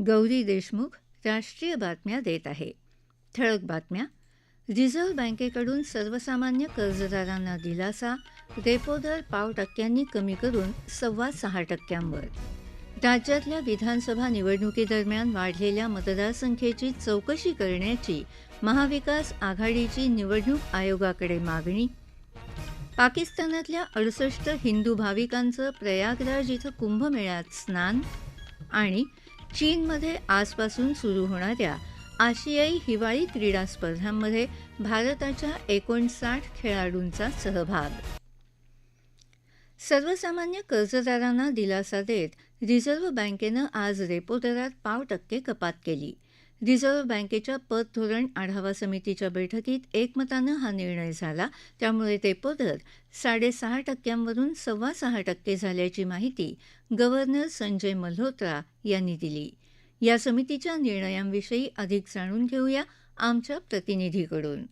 गौरी देशमुख राष्ट्रीय बातम्या देत आहे. ठळक बातम्या. रिझर्व्ह बँकेकडून सर्वसामान्य कर्जदारांना दिलासा रेपो दर पाव टक्क्यांनी कमी करून सव्वा सहा टक्क्यांवर. राज्यातल्या विधानसभा निवडणुकीदरम्यान वाढलेल्या मतदारसंख्येची चौकशी करण्याची महाविकास आघाडीची निवडणूक आयोगाकडे मागणी. पाकिस्तानातल्या अडुसष्ट हिंदू भाविकांचं प्रयागराज इथं कुंभमेळ्यात स्नान आणि चीनमध्ये आजपासून सुरू होणाऱ्या आशियाई हिवाळी क्रीडा स्पर्धांमध्ये भारताच्या एकोणसाठ खेळाडूंचा सहभाग. सर्वसामान्य कर्जदारांना दिलासा देत रिझर्व्ह बँकेनं आज रेपो दरात पाव टक्के कपात केली. रिझर्व्ह बँकेच्या पतधोरण आढावा समितीच्या बैठकीत एकमतानं हा निर्णय झाला. त्यामुळे रेपो दर साडेसहा टक्क्यांवरून सव्वा सहा टक्के झाल्याची माहिती गव्हर्नर संजय मल्होत्रा यांनी दिली. या समितीच्या निर्णयांविषयी अधिक जाणून घेऊया आमच्या प्रतिनिधीकडून.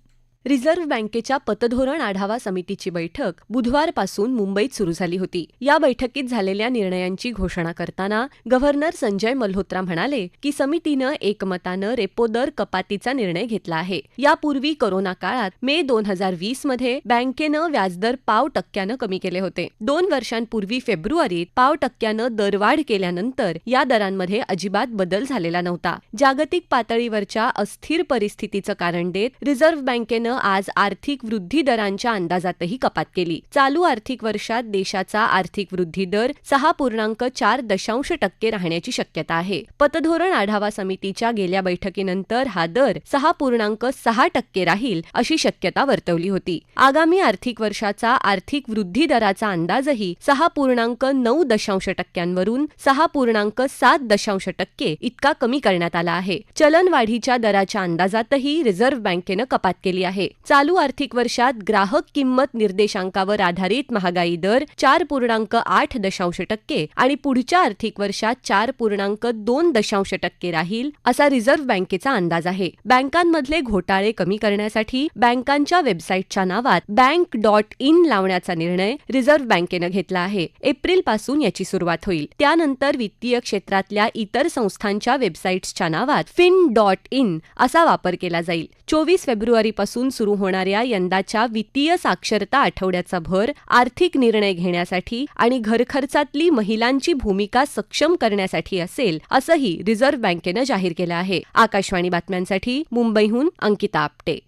रिझर्व्ह बँकेच्या पतधोरण आढावा समितीची बैठक बुधवारपासून मुंबईत सुरू झाली होती. या बैठकीत झालेल्या निर्णयांची घोषणा करताना गव्हर्नर संजय मल्होत्रा म्हणाले की समितीनं एकमतानं रेपो दर कपातीचा निर्णय घेतला आहे. यापूर्वी कोरोना काळात मे दोन हजार वीसमध्ये बँकेनं व्याजदर पाव टक्क्यानं कमी केले होते. दोन वर्षांपूर्वी फेब्रुवारीत पाव टक्क्यानं दरवाढ केल्यानंतर या दरांमध्ये अजिबात बदल झालेला नव्हता. जागतिक पातळीवरच्या अस्थिर परिस्थितीचं कारण देत रिझर्व्ह बँकेनं आज आर्थिक वृद्धी दरांच्या अंदाजातही कपात केली. चालू आर्थिक वर्षात देशाचा आर्थिक वृद्धी दर सहा पूर्णांक चार दशांश टक्के राहण्याची शक्यता आहे. पतधोरण आढावा समितीच्या गेल्या बैठकीनंतर हा दर सहा पूर्णांक सहा टक्के राहील अशी शक्यता वर्तवली होती. आगामी आर्थिक वर्षाचा आर्थिक वृद्धी दराचा अंदाजही सहा पूर्णांक नऊ दशांश टक्क्यांवरून सहा पूर्णांक सात दशांश टक्के इतका कमी करण्यात आला आहे. चलनवाढीच्या दराच्या अंदाजातही रिझर्व्ह बँकेनं कपात केली आहे. चालू आर्थिक वर्षात ग्राहक किंमत निर्देशांकावर आधारित महागाई दर चार पूर्णांक आठ दशांश टक्के आणि पुढच्या आर्थिक वर्षात चार पूर्णांक दोन दशांश टक्के राहील असा रिझर्व्ह बँकेचा अंदाज आहे. बँकांमधले घोटाळे कमी करण्यासाठी बँकांच्या वेबसाईटच्या नावात बँक डॉट इन लावण्याचा निर्णय रिझर्व्ह बँकेनं घेतला आहे. एप्रिलपासून याची सुरुवात होईल. त्यानंतर वित्तीय क्षेत्रातल्या इतर संस्थांच्या वेबसाईट्सच्या नावात फिन डॉट इन असा वापर केला जाईल. चोवीस फेब्रुवारीपासून सुरू होणाऱ्या यंदाच्या वित्तीय साक्षरता आठवड्याचा भर आर्थिक निर्णय घेण्यासाठी आणि घरखर्चातली महिलांची भूमिका सक्षम करण्यासाठी असेल असंही रिझर्व्ह बँकेनं जाहीर केलं आहे. आकाशवाणी बातम्यांसाठी मुंबईहून अंकिता आपटे.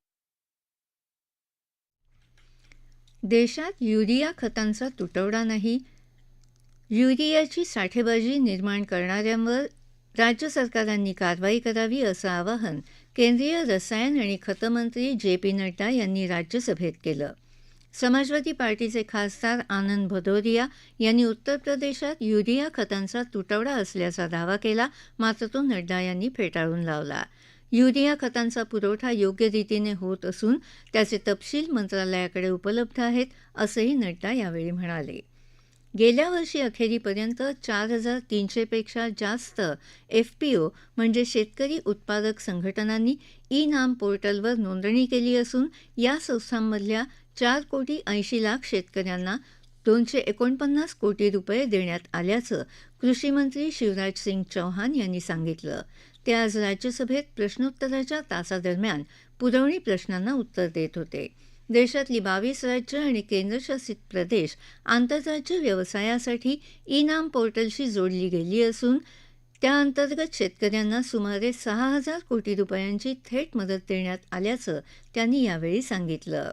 देशात युरिया खतांचा तुटवडा नाही. युरियाची साठेबाजी निर्माण करणाऱ्यांवर राज्य सरकारांनी कारवाई करावी असं आवाहन केंद्रीय रसायन आणि खतमंत्री जे पी नड्डा यांनी राज्यसभेत केलं. समाजवादी पार्टीचे खासदार आनंद भदौरिया यांनी उत्तर प्रदेशात युरिया खतांचा तुटवडा असल्याचा दावा केला मात्र तो नड्डा यांनी फेटाळून लावला. युरिया खतांचा पुरवठा योग्य रीतीने होत असून त्याचे तपशील मंत्रालयाकडे उपलब्ध आहेत असंही नड्डा यावेळी म्हणाले. गेल्या वर्षी अखेरीपर्यंत चार हजार तीनशेपेक्षा जास्त एफ पी ओ म्हणजे शेतकरी उत्पादक संघटनांनी ई नाम पोर्टलवर नोंदणी केली असून या संस्थांमधल्या चार कोटी ऐंशी लाख शेतकऱ्यांना दोनशे एकोणपन्नास कोटी रुपये देण्यात आल्याचं कृषीमंत्री शिवराज सिंग चौहान यांनी सांगितलं. ते आज राज्यसभेत प्रश्नोत्तराच्या तासादरम्यान पुरवणी प्रश्नांना उत्तर देत होते. देशातली बावीस राज्य आणि केंद्रशासित प्रदेश आंतरराज्य व्यवसायासाठी ई नाम पोर्टलशी जोडली गेली असून त्याअंतर्गत शेतकऱ्यांना सुमारे सहा हजार कोटी रुपयांची थेट मदत देण्यात आल्याचं त्यांनी यावेळी सांगितलं.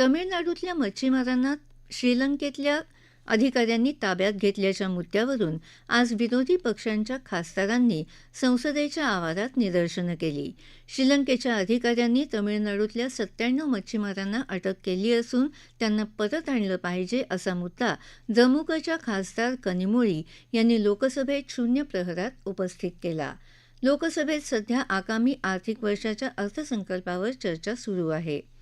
तमिळनाडूतल्या मच्छीमारांना श्रीलंकेतल्या अधिकाऱ्यांनी ताब्यात घेतल्याच्या मुद्द्यावरून आज विरोधी पक्षांच्या खासदारांनी संसदेच्या आवारात निदर्शनं केली. श्रीलंकेच्या अधिकाऱ्यांनी तमिळनाडूतल्या सत्त्याण्णव मच्छीमारांना अटक केली असून त्यांना परत आणलं पाहिजे असा मुद्दा द्रमुकच्या खासदार कनिमोळी यांनी लोकसभेत शून्य प्रहरात उपस्थित केला. लोकसभेत सध्या आगामी आर्थिक वर्षाच्या अर्थसंकल्पावर चर्चा सुरू आहे.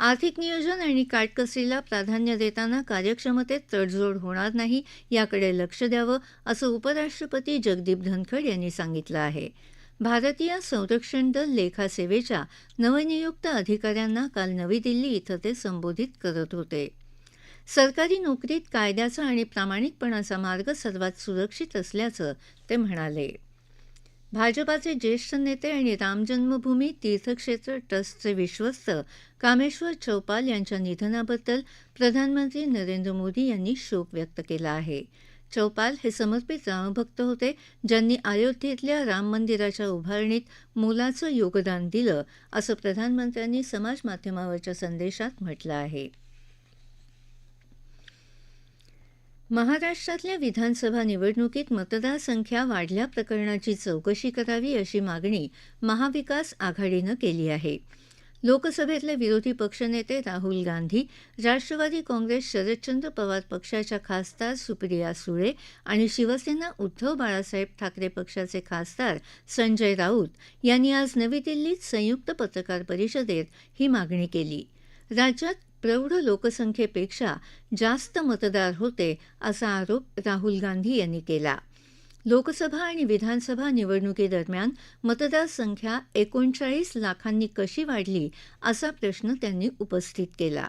आर्थिक नियोजन आणि काटकसरीला प्राधान्य देताना कार्यक्षमतेत तडजोड होणार नाही याकडे लक्ष द्यावं असं उपराष्ट्रपती जगदीप धनखड यांनी सांगितलं आहे. भारतीय संरक्षण दल लेखा सेवेच्या नवनियुक्त अधिकाऱ्यांना काल नवी दिल्ली इथं ते संबोधित करत होते. सरकारी नोकरीत कायद्याचा आणि प्रामाणिकपणाचा मार्ग सर्वात सुरक्षित असल्याचं ते म्हणाले. भाजपाचे ज्येष्ठ नेते आणि राम जन्मभूमी तीर्थक्षेत्र ट्रस्टचे विश्वस्त कामेश्वर चौपाल यांच्या निधनाबद्दल प्रधानमंत्री नरेंद्र मोदी यांनी शोक व्यक्त केला आहे. चौपाल हे समर्पित रामभक्त होते ज्यांनी अयोध्येतल्या राम मंदिराच्या उभारणीत मोलाचं योगदान दिलं असं प्रधानमंत्र्यांनी समाजमाध्यमावरच्या संदेशात म्हटलं आहे. महाराष्ट्रातल्या विधानसभा निवडणुकीत मतदारसंख्या वाढल्या प्रकरणाची चौकशी करावी अशी मागणी महाविकास आघाडीनं केली आहे. लोकसभेतले विरोधी पक्षनेते राहुल गांधी राष्ट्रवादी काँग्रेस शरदचंद्र पवार पक्षाच्या खासदार सुप्रिया सुळे आणि शिवसेना उद्धव बाळासाहेब ठाकरे पक्षाचे खासदार संजय राऊत यांनी आज नवी दिल्लीत संयुक्त पत्रकार परिषदेत ही मागणी केली. राज्यात प्रौढ लोकसंख्येपेक्षा जास्त मतदार होते असा आरोप राहुल गांधी यांनी केला. लोकसभा आणि विधानसभा निवडणुकीदरम्यान मतदारसंख्या एकोणचाळीस लाखांनी कशी वाढली असा प्रश्न त्यांनी उपस्थित केला.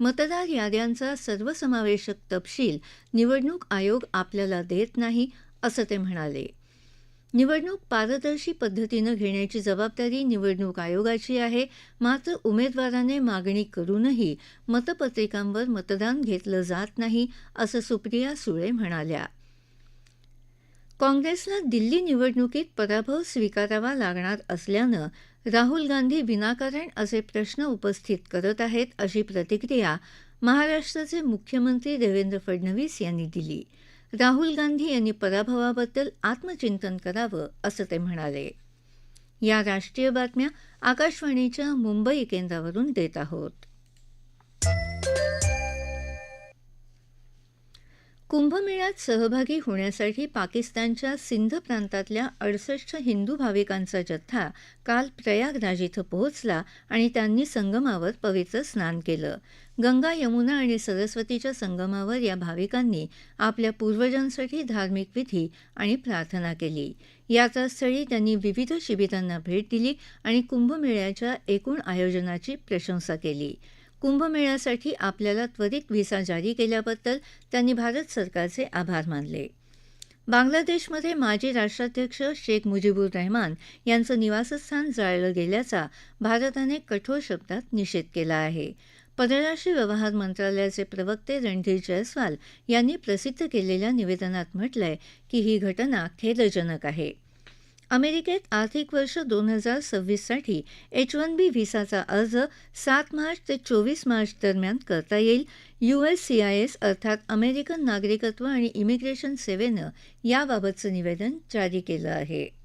मतदार याद्यांचा सर्वसमावेशक तपशील निवडणूक आयोग आपल्याला देत नाही असं ते म्हणाले. निवडणूक पारदर्शी पद्धतीनं घेण्याची जबाबदारी निवडणूक आयोगाची आहे. मात्र उमेदवाराने मागणी करूनही मतपत्रिकांवर मतदान घेतलं जात नाही असं सुप्रिया सुळे म्हणाल्या. काँग्रेसला दिल्ली निवडणुकीत पराभव स्वीकारावा लागणार असल्यानं राहुल गांधी विनाकारण असे प्रश्न उपस्थित करत आहेत अशी प्रतिक्रिया महाराष्ट्राचे मुख्यमंत्री देवेंद्र फडणवीस यांनी दिली. राहुल गांधी यांनी पराभवाबद्दल आत्मचिंतन करावं असं ते म्हणाले. या राष्ट्रीय बातम्या आकाशवाणीच्या मुंबई केंद्रावरून देत आहोत. कुंभमेळ्यात सहभागी होण्यासाठी पाकिस्तानच्या सिंध प्रांतातल्या अडसष्ट हिंदू भाविकांचा जथ्था काल प्रयागराज इथं पोहोचला आणि त्यांनी संगमावर पवित्र स्नान केलं. गंगा यमुना आणि सरस्वतीच्या संगमावर या भाविकांनी आपल्या पूर्वजांसाठी धार्मिक विधी आणि प्रार्थना केली. यात्रास्थळी त्यांनी विविध शिबिरांना भेट दिली आणि कुंभमेळ्याच्या एकूण आयोजनाची प्रशंसा केली. कुंभमेळ्यासाठी आपल्याला त्वरित व्हिसा जारी केल्याबद्दल त्यांनी भारत सरकारचे आभार मानले. बांगलादेशमध्ये माजी राष्ट्राध्यक्ष शेख मुजीबुर रहमान यांचं निवासस्थान जाळलं गेल्याचा भारताने कठोर शब्दात निषेध केला आहे. परराष्ट्र व्यवहार मंत्रालयाचे प्रवक्ते रणधीर जयस्वाल यांनी प्रसिद्ध केलेल्या निवेदनात म्हटलंय की ही घटना खेदजनक आहे. अमेरिकेत आर्थिक वर्ष दोन हजार सव्वीससाठी एच वन बी व्हिसाचा अर्ज सात मार्च ते चोवीस मार्च दरम्यान करता येईल. U S C I S अर्थात अमेरिकन नागरिकत्व आणि इमिग्रेशन सेवेनं याबाबतचं निवेदन जारी केलं आहे.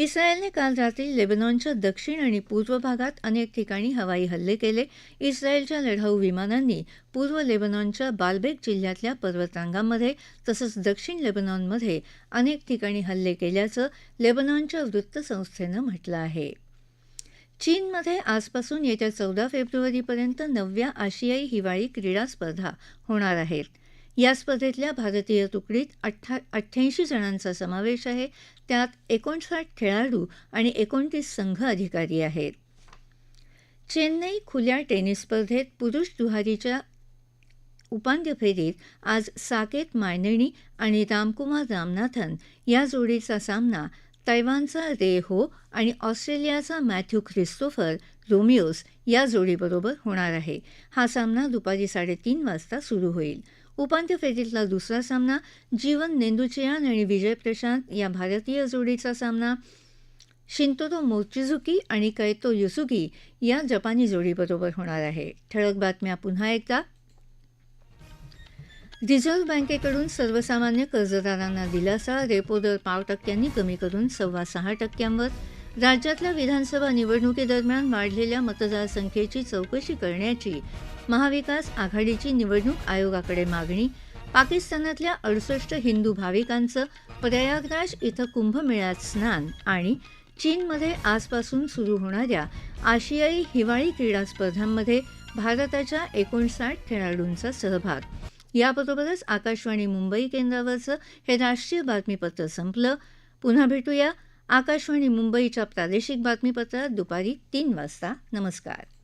इस्रायलने काल रात्री लेबनॉनच्या दक्षिण आणि पूर्व भागात अनेक ठिकाणी हवाई हल्ले केले. इस्रायलच्या लढाऊ विमानांनी पूर्व लेबनॉनच्या बालबेक जिल्ह्यातल्या पर्वतरांगांमध्ये तसंच दक्षिण लेबनॉनमध्ये अनेक ठिकाणी हल्ले केल्याचं लेबनॉनच्या वृत्तसंस्थेनं म्हटलं आहे. चीनमध्ये आजपासून येत्या चौदा फेब्रुवारीपर्यंत नवव्या आशियाई हिवाळी क्रीडा स्पर्धा होणार आहेत. या स्पर्धेतल्या भारतीय तुकडीत अठ्ठा अठ्ठ्याऐंशी जणांचा समावेश आहे. त्यात एकोणसाठ खेळाडू आणि एकोणतीस संघ अधिकारी आहेत. चेन्नई खुल्या टेनिस स्पर्धेत पुरुष दुहारीच्या उपांत्य फेरीत आज साकेत मायनेणी आणि रामकुमार रामनाथन या जोडीचा सामना तैवानचा रे हो आणि ऑस्ट्रेलियाचा मॅथ्यू ख्रिस्तोफर रोमिओस या जोडीबरोबर होणार आहे. हा सामना दुपारी साडेतीन वाजता सुरू होईल. उपांत्य फेरीतला दुसरा सामना जीवन नेंदुचियान आणि विजय प्रशांत या भारतीय जोडीचा सामना शिंतोरो मोचिझुकी आणि कैतो युसुकी या जपानी जोडीबरोबर होणार आहे. ठळक बातम्या पुन्हा एकदा. रिझर्व्ह बँकेकडून सर्वसामान्य कर्जदारांना दिलासा रेपो दर पाव टक्क्यांनी कमी करून सव्वा सहा टक्क्यांवर. राज्यातल्या विधानसभा निवडणुकीदरम्यान वाढलेल्या मतदारसंख्येची चौकशी करण्याची महाविकास आघाडीची निवडणूक आयोगाकडे मागणी पाकिस्तानातल्या अडुसष्ट हिंदू भाविकांचं प्रयागराज इथं कुंभमेळ्यात स्नान आणि चीनमध्ये आजपासून सुरू होणाऱ्या आशियाई हिवाळी क्रीडा स्पर्धांमध्ये भारताच्या एकोणसाठ खेळाडूंचा सहभाग. याबरोबरच आकाशवाणी मुंबई केंद्रावरचं हे राष्ट्रीय बातमीपत्र संपलं. पुन्हा भेटूया आकाशवाणी मुंबईच्या प्रादेशिक बातमीपत्रात दुपारी तीन वाजता. नमस्कार.